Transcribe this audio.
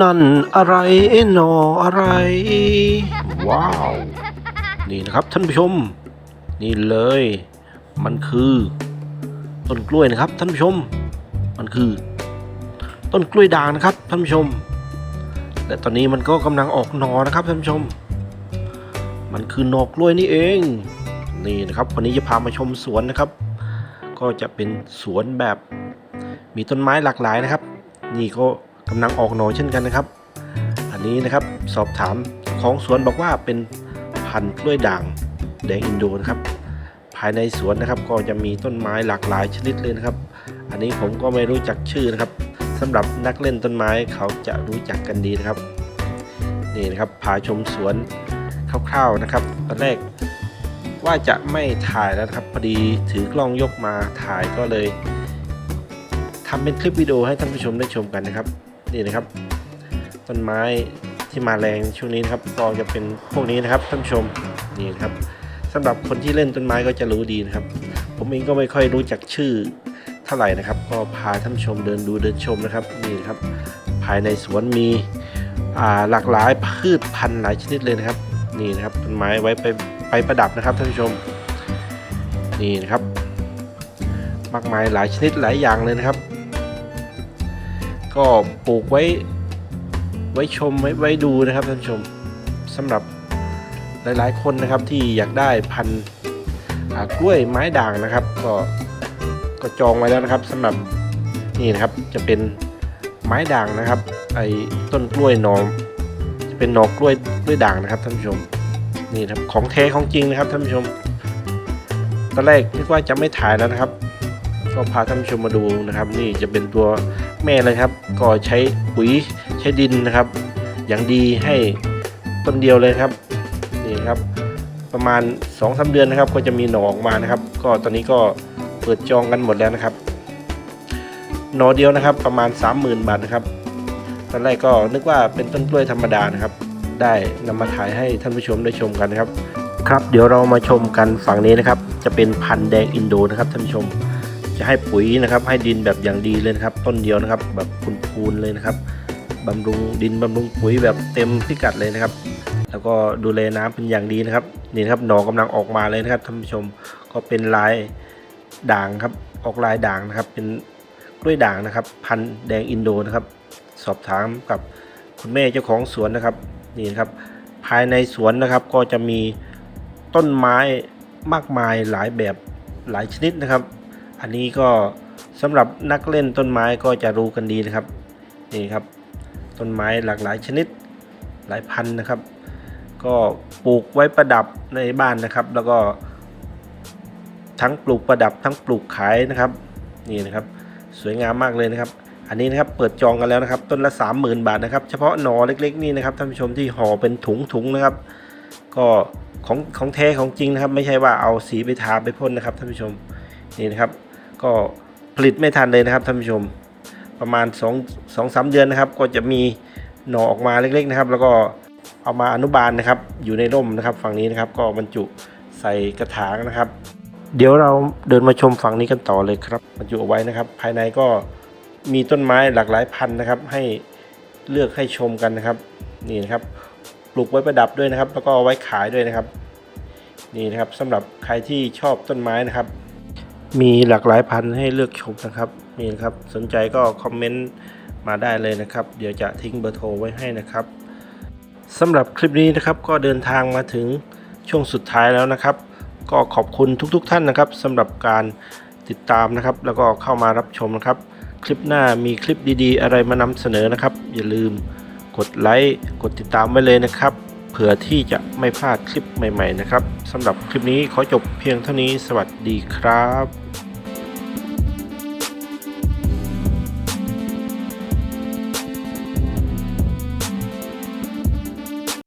นั่นอะไรหนออะไร ว้าว นี่นะครับท่านผู้ชม นี่เลย มันคือต้นกล้วยนะครับท่านผู้ชม มันคือ ต้นกล้วยด่างนะครับท่านผู้ชม และตอนนี้มันก็กำลังออกหนอนะครับท่านผู้ชม มันคือหนอกล้วยนี่เอง นี่นะครับวันนี้จะพามาชมสวนนะครับ ก็จะเป็นสวนแบบ มีต้นไม้หลากหลายนะครับ นี่ก็ กำลังออกหน่อเช่นกันนะครับ อันนี้นะครับสอบถามของสวนบอกว่าเป็นพันธุ์กล้วยด่างแดงอินโดนะครับ ภายในสวนนะครับก็จะมีต้นไม้หลากหลายชนิดเลยนะครับ อันนี้ผมก็ไม่รู้จักชื่อนะครับสำหรับนักเล่นต้นไม้เขาจะรู้จักกันดีนะครับนี่นะครับพาชมสวนคร่าวๆนะครับตอนแรกว่าจะไม่ถ่ายแล้วครับพอดีถือกล้องยกมาถ่ายก็เลยทำเป็นคลิปวิดีโอให้ท่านผู้ชมได้ชมกันนะครับ นี่นะครับต้นไม้ที่มาแรงช่วงนี้นะครับก็จะเป็นพวกนี้นะครับท่านชมนี่นะครับสำหรับคนที่เล่นต้นไม้ก็จะรู้ดีนะครับ ผมเองก็ไม่ค่อยรู้จักชื่อเท่าไหร่นะครับ ก็พาท่านชมเดินดูเดินชมนะครับนี่นะครับ ภายในสวนมีหลากหลายพืชพันธุ์หลายชนิดเลยนะครับนี่นะครับต้นไม้ไว้ไปไปประดับนะครับท่านผู้ชมนี่นะครับ มากมายหลายชนิดหลายอย่างเลยนะครับ ก็ปลูกไว้ไว้ชมไว้ไว้ดูนะครับท่านชมสำหรับหลายๆคนนะครับที่อยากได้พันธุ์กล้วยไม้ด่างนะครับ ก็ก็จองไว้แล้วนะครับสำหรับนี่นะครับจะเป็นไม้ด่างนะครับ ไอ้ต้นกล้วยหนอมจะเป็นหนอกล้วยกล้วยด่างนะครับท่านผู้ชมนี่นะครับของแท้ของจริงนะครับท่านผู้ชมตอนแรกนึกว่าจะไม่ถ่ายแล้วนะครับ ก็พาท่านผู้ชมมาดูนะครับ นี่จะเป็นตัว แม่เลยครับ ก็ใช้ปุ๋ยใช้ดินนะครับ อย่างดีให้ต้นเดียวเลยครับนี่ครับ ประมาณ2อสเดือนนะครับ ก็จะมีหน่อออกมานะครับ ก็ตอนนี้ก็เปิดจองกันหมดแล้วนะครับ หน่อเดียวนะครับ ประมาณ 30,000 บาทนะครับตอนแรกก็นึกว่าเป็นต้นกล้วยธรรมดานะครับ ได้นำมาถ่ายให้ท่านผู้ชมได้ชมกันนะครับ ครับ เดี๋ยวเรามาชมกันฝั่งนี้นะครับ จะเป็นพันธุ์แดงอินโดนะครับท่านผู้ชม จะให้ปุ๋ยนะครับ ให้ดินแบบอย่างดีเลยนะครับ ต้นเดียวนะครับ แบบพูนๆเลยนะครับบำรุงดินบำรุงปุ๋ยแบบเต็มพิกัดเลยนะครับ แล้วก็ดูแลน้ำเป็นอย่างดีนะครับนี่นครับหนอกำลังออกมาเลยนะครับท่านผู้ชมก็เป็นลายด่างครับออกลายด่างนะครับ เป็นกล้วยด่างนะครับ พันธุ์แดงอินโดนะครับ สอบถามกับคุณแม่เจ้าของสวนนะครับนี่นครับ ภายในสวนนะครับก็จะมีต้นไม้มากมายหลายแบบหลายชนิดนะครับ อันนี้ก็สำหรับนักเล่นต้นไม้ก็จะรู้กันดีนะครับ นี่ครับ ต้นไม้หลากหลายชนิดหลายพันนะครับ ก็ปลูกไว้ประดับในบ้านนะครับ แล้วก็ทั้งปลูกประดับทั้งปลูกขายนะครับ นี่นะครับ สวยงามมากเลยนะครับ อันนี้นะครับเปิดจองกันแล้วนะครับ ต้นละ 30,000 บาทนะครับ เฉพาะหนอเล็กๆนี่นะครับท่านผู้ชมที่ห่อเป็นถุงๆนะครับ ก็ของของแท้ของจริงนะครับ ไม่ใช่ว่าเอาสีไปทาไปพ่นนะครับท่านผู้ชมนี่นะครับ ก็ผลิตไม่ทันเลยนะครับท่านผู้ชม ประมาณ2 2 3เดือนนะครับ ก็จะมีหน่อออกมาเล็กๆนะครับ แล้วก็เอามาอนุบาลนะครับ อยู่ในร่มนะครับ ฝั่งนี้นะครับ ก็บรรจุใส่กระถางนะครับ เดี๋ยวเราเดินมาชมฝั่งนี้กันต่อเลยครับบรรจุเอาไว้นะครับ ภายในก็มีต้นไม้หลากหลายพันธุ์นะครับ ให้เลือกให้ชมกันนะครับนี่นะครับปลูกไว้ประดับด้วยนะครับ แล้วก็เอาไว้ขายด้วยนะครับ นี่นะครับสำหรับใครที่ชอบต้นไม้นะครับ มีหลากหลายพันธุ์ให้เลือกชมนะครับนี่นะครับสนใจก็คอมเมนต์มาได้เลยนะครับ เดี๋ยวจะทิ้งเบอร์โทรไว้ให้นะครับสำหรับคลิปนี้นะครับก็เดินทางมาถึงช่วงสุดท้ายแล้วนะครับ ก็ขอบคุณทุกๆทท่านนะครับสำหรับการติดตามนะครับ แล้วก็เข้ามารับชมนะครับ คลิปหน้ามีคลิปดีๆ อะไรมานำเสนอนะครับ อย่าลืมกดไลค์กดติดตามไว้เลยนะครับ เผื่อที่จะไม่พลาดคลิปใหม่ ๆ นะครับสำหรับคลิปนี้ขอจบเพียงเท่านี้สวัสดีครับ